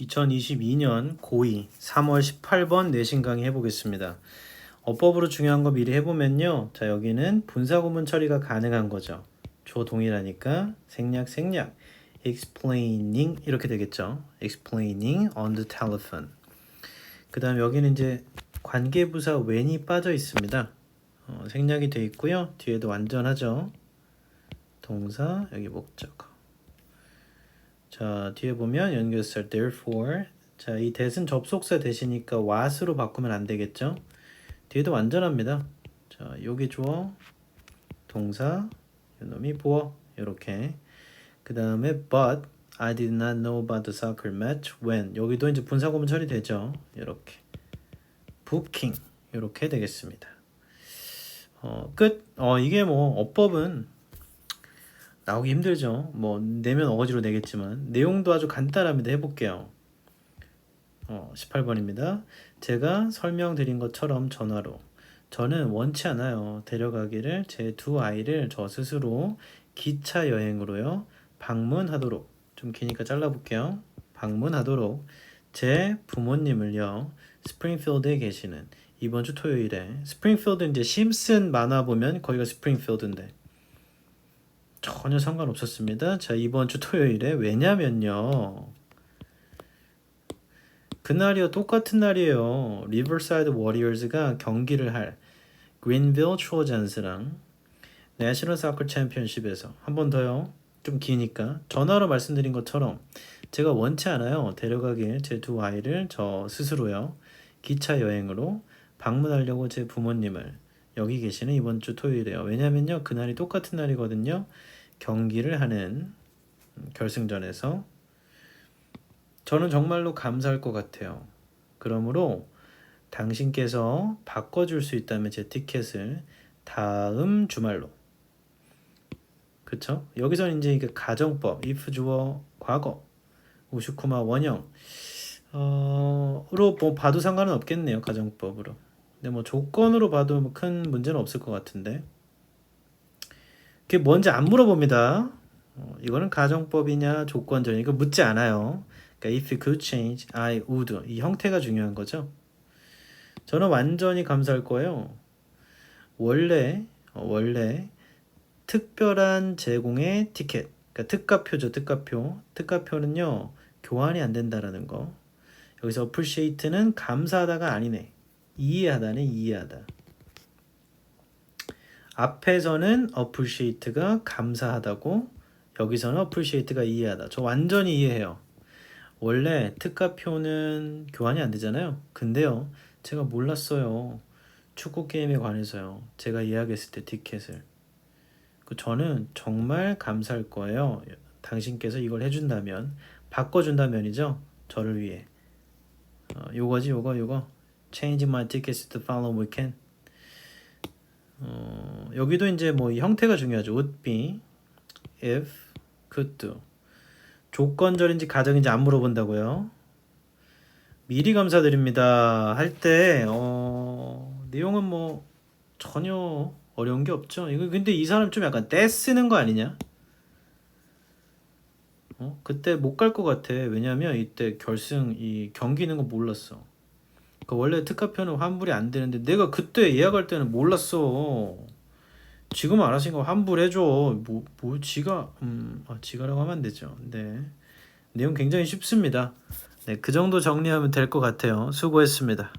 2022년 고2 3월 18번 내신 강의 해보겠습니다. 어법으로 중요한 거 미리 해보면요. 자, 여기는 분사구문 처리가 가능한 거죠. 조 동일하니까 생략 생략 explaining 이렇게 되겠죠. explaining on the telephone. 그 다음 여기는 이제 관계부사 when이 빠져 있습니다. 어, 생략이 돼 있고요. 뒤에도 완전하죠. 동사 여기 목적. 자 뒤에 보면 연결사 therefore. 자이 that은 접속사 대시니까 what으로 바꾸면 안 되겠죠? 뒤에도 완전합니다. 자 여기 주어 동사 요놈이 보어 이렇게. 그 다음에 but I did not know about the soccer match when. 여기도 이제 분사구문 처리되죠? 이렇게. booking 이렇게 되겠습니다. 어, 끝. 어, 이게 뭐 어법은 나오기 힘들죠. 뭐 내면 어거지로 내겠지만 내용도 아주 간단합니다. 해볼게요. 어, 18번입니다. 제가 설명드린 것처럼 전화로 저는 원치 않아요. 데려가기를 제 두 아이를 저 스스로 기차 여행으로요. 방문하도록 좀 기니까 잘라볼게요. 방문하도록 제 부모님을요. 스프링필드에 계시는 이번 주 토요일에 스프링필드 이제 심슨 만화 보면 거기가 스프링필드인데 전혀 상관없었습니다. 자, 이번 주 토요일에 왜냐면요. 그날이요 똑같은 날이에요. 리버사이드 워리어즈가 경기를 할 그린빌 트로잔스랑 내셔널 사커 챔피언십에서 한 번 더요. 좀 기니까 전화로 말씀드린 것처럼 제가 원치 않아요. 데려가길 제 두 아이를 저 스스로요. 기차 여행으로 방문하려고 제 부모님을 여기 계시는 이번 주 토요일에요. 왜냐면요. 그날이 똑같은 날이거든요. 경기를 하는 결승전에서 저는 정말로 감사할 것 같아요. 그러므로 당신께서 바꿔줄 수 있다면 제 티켓을 다음 주말로 그쵸? 여기서는 이제 이게 가정법, if 주어 과거, 우슈쿠마 원형 어로 뭐 봐도 상관은 없겠네요 가정법으로. 근데 뭐 조건으로 봐도 뭐 큰 문제는 없을 것 같은데 그게 뭔지 안 물어봅니다. 어, 이거는 가정법이냐 조건전이냐 이거 묻지 않아요. 그러니까 if you could change, I would 이 형태가 중요한 거죠. 저는 완전히 감사할 거예요. 원래 어, 원래 특별한 제공의 티켓, 그러니까 특가표죠, 특가표. 특가표는요 교환이 안 된다라는 거. 여기서 appreciate는 감사하다가 아니네. 이해하다는 이해하다. 앞에서는 appreciate가 감사하다고 여기서는 appreciate가 이해하다. 저 완전히 이해해요. 원래 특가표는 교환이 안 되잖아요. 근데요, 제가 몰랐어요. 축구 게임에 관해서요. 제가 예약했을 때 티켓을. 그 저는 정말 감사할 거예요. 당신께서 이걸 해준다면 바꿔준다면이죠. 저를 위해. 어, 요거지 요거 요거. Change my tickets to follow weekend. 어, 여기도 이제 뭐 이 형태가 중요하죠. would be, if, could do. 조건절인지 가정인지 안 물어본다고요. 미리 감사드립니다. 할 때 어, 내용은 뭐 전혀 어려운 게 없죠. 이거 근데 이 사람 좀 약간 떼 쓰는 거 아니냐? 어? 그때 못 갈 것 같아. 왜냐면 이때 결승 이 경기는 거 몰랐어. 그 원래 특가표는 환불이 안 되는데 내가 그때 예약할 때는 몰랐어. 지금 거 환불해줘. 뭐, 뭐 지가 음, 아, 지가라고 하면 안 되죠. 네. 내용 굉장히 쉽습니다. 네, 그 정도 정리하면 될 것 같아요. 수고했습니다.